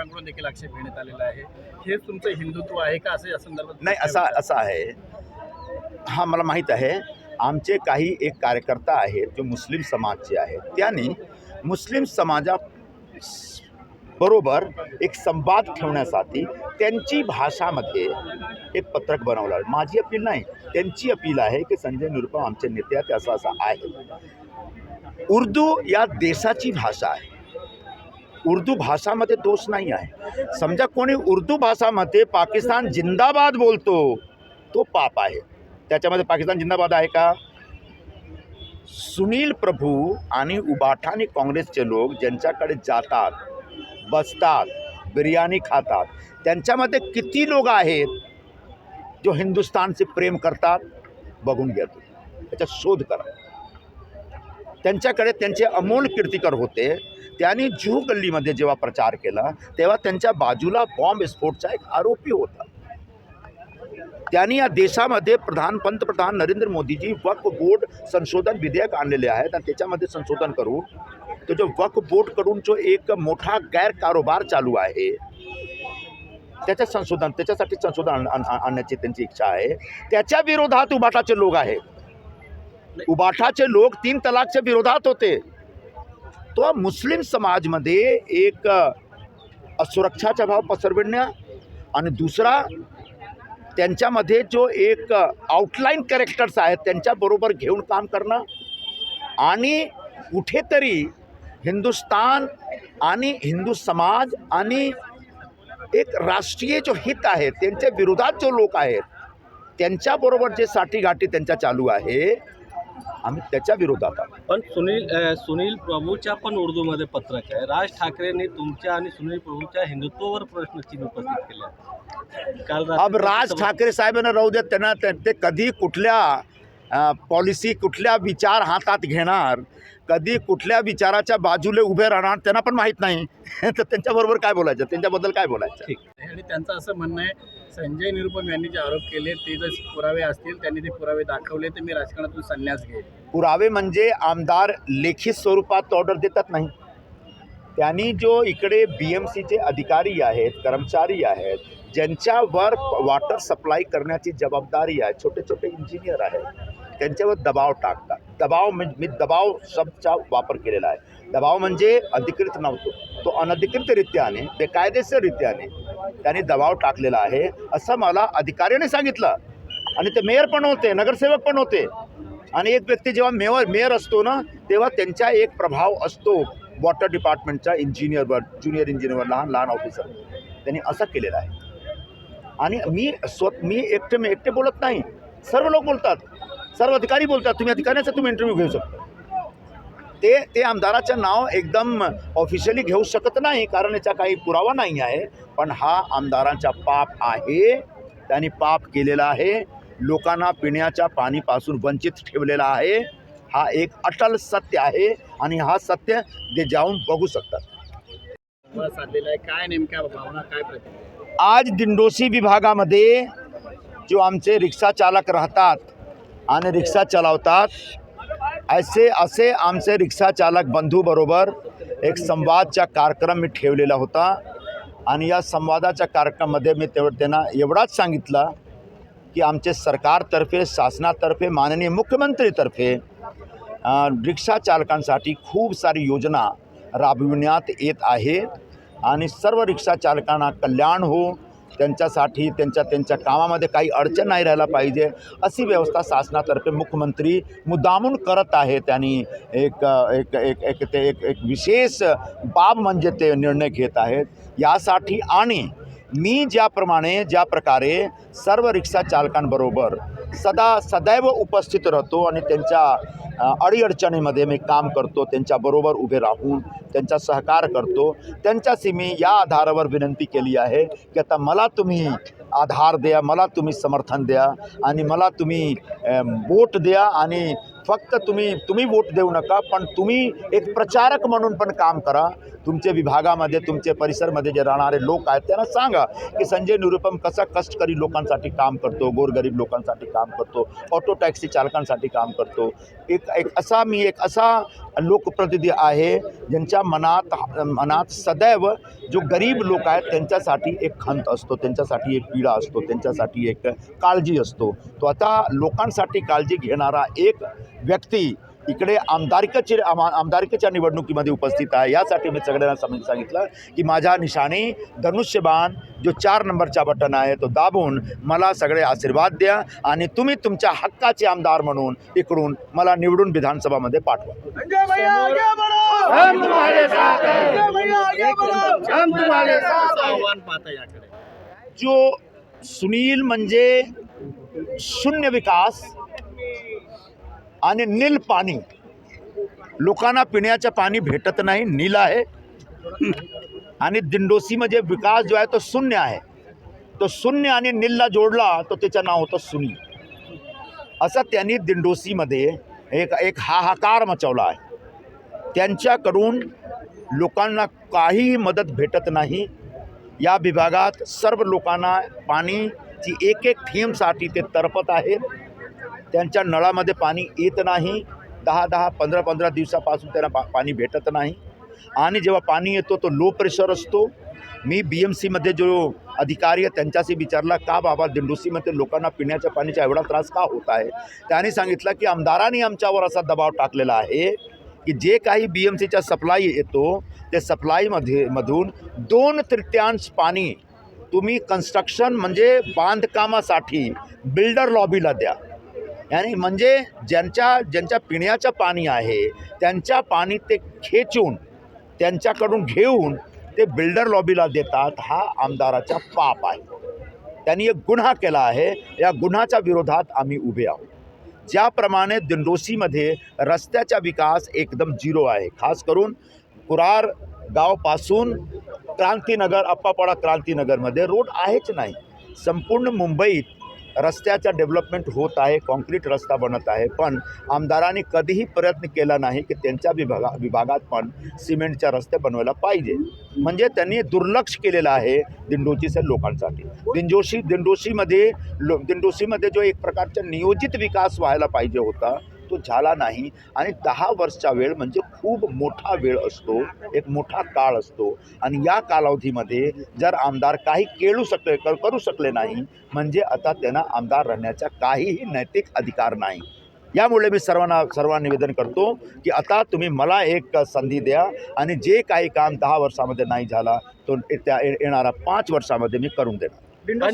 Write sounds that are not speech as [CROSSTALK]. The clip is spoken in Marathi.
पत्रकारांकडून देखील आक्षेप घेण्यात आलेला आहे. हे तुमचं हिंदुत्व आहे का असं या संदर्भात नाही असा असं आहे. हा मला माहीत आहे. आमचे काही एक कार्यकर्ता आहेत जो मुस्लिम समाजचे आहेत. त्यांनी मुस्लिम समाजा बरोबर एक संवाद ठेवण्यासाठी त्यांची भाषामध्ये एक पत्रक बनवलं आहे. माझी अपील नाही. त्यांची अपील आहे की संजय निरुपम आमचे नेते आहेत असं असं आहे. उर्दू या देशाची भाषा आहे. उर्दू भाषामध्ये दोष नाही आहे. समजा कोणी उर्दू भाषामध्ये पाकिस्तान जिंदाबाद बोलतो तो पाप आहे. त्याच्यामध्ये पाकिस्तान जिंदाबाद आहे का? सुनील प्रभू आणि उबाठा काँग्रेसचे लोक ज्यांच्याकडे जातात बसतात बिर्याणी खातात त्यांच्यामध्ये किती लोक आहेत जो हिंदुस्तानचे प्रेम करतात? बघून घ्या तुम्ही. त्याचा शोध करा. त्यांच्याकडे त्यांचे अमोल कीर्तिकर होते. त्यांनी जुहू गल्लीमध्ये जेव्हा प्रचार केला तेव्हा त्यांच्या बाजूला बॉम्ब स्फोटचा एक आरोपी होता. त्यांनी या देशामध्ये प्रधान पंतप्रधान नरेंद्र मोदीजी वक्फ बोर्ड संशोधन विधेयक आणलेले आहेत आणि त्याच्यामध्ये संशोधन करून तो जो वक्फ बोर्डकडून जो एक मोठा गैरकारोबार चालू आहे त्याच्यात संशोधन त्याच्यासाठी संशोधन आण- आणण्याची त्यांची इच्छा आहे. त्याच्या विरोधात उभाटाचे लोक आहेत. उबाठाचे लोक तीन तलाकच्या विरोधात होते। तो मुस्लिम समाजमध्ये एक असुरक्षाचा भाव पसरविणं आणि दुसरा त्यांच्यामध्ये जो एक आउटलाईन कॅरेक्टर्स आहेत त्यांच्याबरोबर घेऊन काम करणं आणि कुठेतरी हिंदुस्तान आणि हिंदू समाज आणि एक राष्ट्रीय जो हित आहे त्यांच्या विरोधात जो लोक आहेत त्यांच्याबरोबर जे साठीगाठी त्यांच्या चालू आहे आम्ही त्याच्या विरोधात आहोत. पण सुनील सुनील प्रभूच्या पण उर्दूमध्ये पत्रक आहे. राज ठाकरेंनी तुमच्या आणि सुनील प्रभूच्या हिंदुत्वावर प्रश्नचिन्ह उपस्थित केले अब राज ठाकरे साहेबांना राहू देत त्यांना ते ते कधी कुठल्या पॉलिसी कुठल्या विचार हातात घेणार? कधी कुठल्या विचाराच्या बाजूला उभे राहणार? त्यांना पण माहीत नाही. [LAUGHS] तर त्यांच्याबरोबर काय बोलायचं? त्यांच्याबद्दल काय बोलायचं? आणि त्यांचं असं म्हणणं आहे संजय निरुपम यांनी जे आरोप केले ते जर पुरावे असतील त्यांनी ते पुरावे दाखवले तर मी राजकारणातून संन्यास घेईल पुरावे म्हणजे आमदार लेखी स्वरूपात ऑर्डर देतात नाही. त्यांनी जो इकडे बी एम सीचे अधिकारी आहेत कर्मचारी आहेत ज्यांच्यावर वॉटर सप्लाय करण्याची जबाबदारी आहे छोटे छोटे इंजिनियर आहेत त्यांच्यावर दबाव टाकतात. दबाव मी दबाव शब्दचा वापर केलेला आहे. दबाव म्हणजे अधिकृत नव्हतो. तो अनधिकृतरित्याने बेकायदेशीररित्याने त्यांनी दबाव टाकलेला आहे असं मला अधिकाऱ्याने सांगितलं. आणि ते मेयर पण होते नगरसेवक पण होते. आणि एक व्यक्ती जेव्हा मेयर मेयर असतो ना तेव्हा त्यांचा एक प्रभाव असतो वॉटर डिपार्टमेंटच्या इंजिनियरवर ज्युनियर इंजिनियरवर लहान लहान ऑफिसर. त्यांनी असं केलेलं आहे. आणि मी स्व मी एकटे मी एकटे बोलत नाही. सर्व लोक बोलतात. सर्व अधिकारी बोलतात. तुम्ही अधिकाऱ्याचा तुम्ही इंटरव्ह्यू घेऊ शकता. ते ते आमदाराचं नाव एकदम ऑफिशियली घेऊ शकत नाही कारण याचा काही पुरावा नाही आहे. पण हा आमदारांचा पाप आहे. त्यांनी पाप केलेला आहे. लोकांना पिण्याच्या पाणीपासून वंचित ठेवलेला आहे. हा एक अटल सत्य आहे आणि हा सत्य ते जाऊन बघू शकतात. काय नेमक्या भावना काय प्रतिक्रिया? आज दिंडोशी विभागामध्ये जो आमचे रिक्षा चालक राहतात आणि रिक्षा चालवतात असे असे आमचे रिक्षा चालक बंधूबरोबर एक संवादचा कार्यक्रम मी ठेवलेला होता. आणि या संवादाच्या कार्यक्रमामध्ये मी तेवढं त्यांना एवढाच सांगितलं की आमचे सरकारतर्फे शासनातर्फे माननीय मुख्यमंत्रीतर्फे रिक्षा चालकांसाठी खूप सारी योजना राबविण्यात येत आहे. आणि सर्व रिक्षा चालकांना कल्याण हो त्यांच्यासाठी त्यांच्या त्यांच्या कामामध्ये काही अडचण नाही राहायला पाहिजे अशी व्यवस्था शासनातर्फे मुख्यमंत्री मुद्दामून करत आहे त्यांनी एक एक एक एक ते एक एक विशेष बाब म्हणजे ते निर्णय घेत आहेत. यासाठी आणि मी ज्याप्रमाणे ज्या प्रकारे सर्व रिक्षा चालकांबरोबर सदा सदैव उपस्थित राहतो आणि त्यांच्या अडीअडचणीमध्ये मी काम करतो त्यांच्याबरोबर उभे राहून त्यांचा सहकार करतो. त्यांच्याशी मी या आधारावर विनंती केली आहे की आता मला तुम्ही आधार द्या मला तुम्ही समर्थन द्या आणि मला तुम्ही बोट वोट द्या आणि फक्त तुम्ही तुम्ही वोट देऊ नका पण तुम्ही एक प्रचारक म्हणून पण काम करा. तुमच्या विभागामध्ये तुमच्या परिसरमध्ये जे राहणारे लोक आहेत त्यांना सांगा की संजय निरुपम कसा कष्टकरी लोकांसाठी काम करतो गोरगरीब लोकांसाठी काम करतो ऑटो टॅक्सी चालकांसाठी काम करतो. एक एक असा मी एक असा लोकप्रतिनिधी आहे ज्यांच्या मनात मनात सदैव जो गरीब लोक आहेत त्यांच्यासाठी एक खंत असतो त्यांच्यासाठी एक पीडा असतो त्यांच्यासाठी एक काळजी असतो. तो आता लोकांसाठी काळजी घेणारा एक व्यक्ती इकडे आमदारकीचे आम आमदारकीच्या निवडणुकीमध्ये उपस्थित आहे. यासाठी मी सगळ्यांना समजून सांगितलं की माझ्या निशाणी धनुष्यबाण जो चार नंबरचा बटन आहे तो दाबून मला सगळे आशीर्वाद द्या आणि तुम्ही तुमच्या हक्काचे आमदार म्हणून इकडून मला निवडून विधानसभामध्ये पाठवा. जो सुनील म्हणजे शून्य विकास आणि नील पाणी. लोकांना पिण्याचं पाणी भेटत नाही नील आहे. आणि दिंडोसीमध्ये म्हणजे विकास जो आहे तो शून्य आहे. तो शून्य आणि नीलला जोडला तर त्याचं नाव होतं सुनी. असं त्यांनी दिंडोसीमध्ये एक एक हाहाकार मचवला आहे. त्यांच्याकडून लोकांना काहीही मदत भेटत नाही. या विभागात सर्व लोकांना पाणीची एक एक थेंबसाठी ते तरपत आहेत. त्यांच्या नळामध्ये पाणी येत नाही. दहा दहा पंधरा पंधरा दिवसापासून त्यांना पा पाणी भेटत नाही. आणि जेव्हा पाणी येतो तो लो प्रेशर असतो. मी बी एम सीमध्ये जो अधिकारी आहे त्यांच्याशी विचारला का बाबा दिंडोसीमध्ये लोकांना पिण्याच्या पाण्याचा एवढा त्रास का होत आहे? त्याने सांगितलं की आमदारांनी आमच्यावर असा दबाव टाकलेला आहे की जे काही बी एम सीचा सप्लाय येतो ते सप्लायमध्ये मधून दोन तृतीयांश पाणी तुम्ही कन्स्ट्रक्शन म्हणजे बांधकामासाठी बिल्डर लॉबीला द्या. आणि म्हणजे ज्यांच्या ज्यांच्या पिण्याचं पाणी आहे त्यांच्या पाणी ते खेचून त्यांच्याकडून घेऊन ते बिल्डर लॉबीला देतात हा आमदाराचा पाप आहे. त्यांनी एक गुन्हा केला आहे या गुन्ह्याच्या विरोधात आम्ही उभे आहोत. ज्याप्रमाणे दिंडोसीमध्ये रस्त्याचा विकास एकदम झिरो आहे खास करून कुरार गावपासून क्रांतीनगर अप्पापाडा क्रांतीनगरमध्ये रोड आहेच नाही. संपूर्ण मुंबईत रस्त्याचा डेव्हलपमेंट होत आहे कॉन्क्रीट रस्ता बनत आहे पण आमदारांनी कधीही प्रयत्न केला नाही की त्यांच्या विभागा विभागात पण सिमेंटच्या रस्ते बनवायला पाहिजे. म्हणजे त्यांनी दुर्लक्ष केलेलं आहे दिंडोशीच्या लोकांसाठी. दिंडोशी दिंडोशीमध्ये लो दिंडोशीमध्ये जो एक प्रकारचा नियोजित विकास व्हायला पाहिजे होता तो झाला नाही. आणि दहा वर्षचा वेळ म्हणजे खूप मोठा वेळ असतो. एक मोठा काळ असतो. आणि या कालावधीमध्ये जर आमदार काही केळू शकले कर- करू शकले नाही म्हणजे आता त्यांना आमदार राहण्याचा काहीही नैतिक अधिकार नाही. यामुळे मी सर्वांना सर्वांना निवेदन करतो की आता तुम्ही मला एक संधी द्या आणि जे काही काम दहा वर्षामध्ये नाही झाला तो त्या येणाऱ्या पाच वर्षामध्ये मी करून देणार.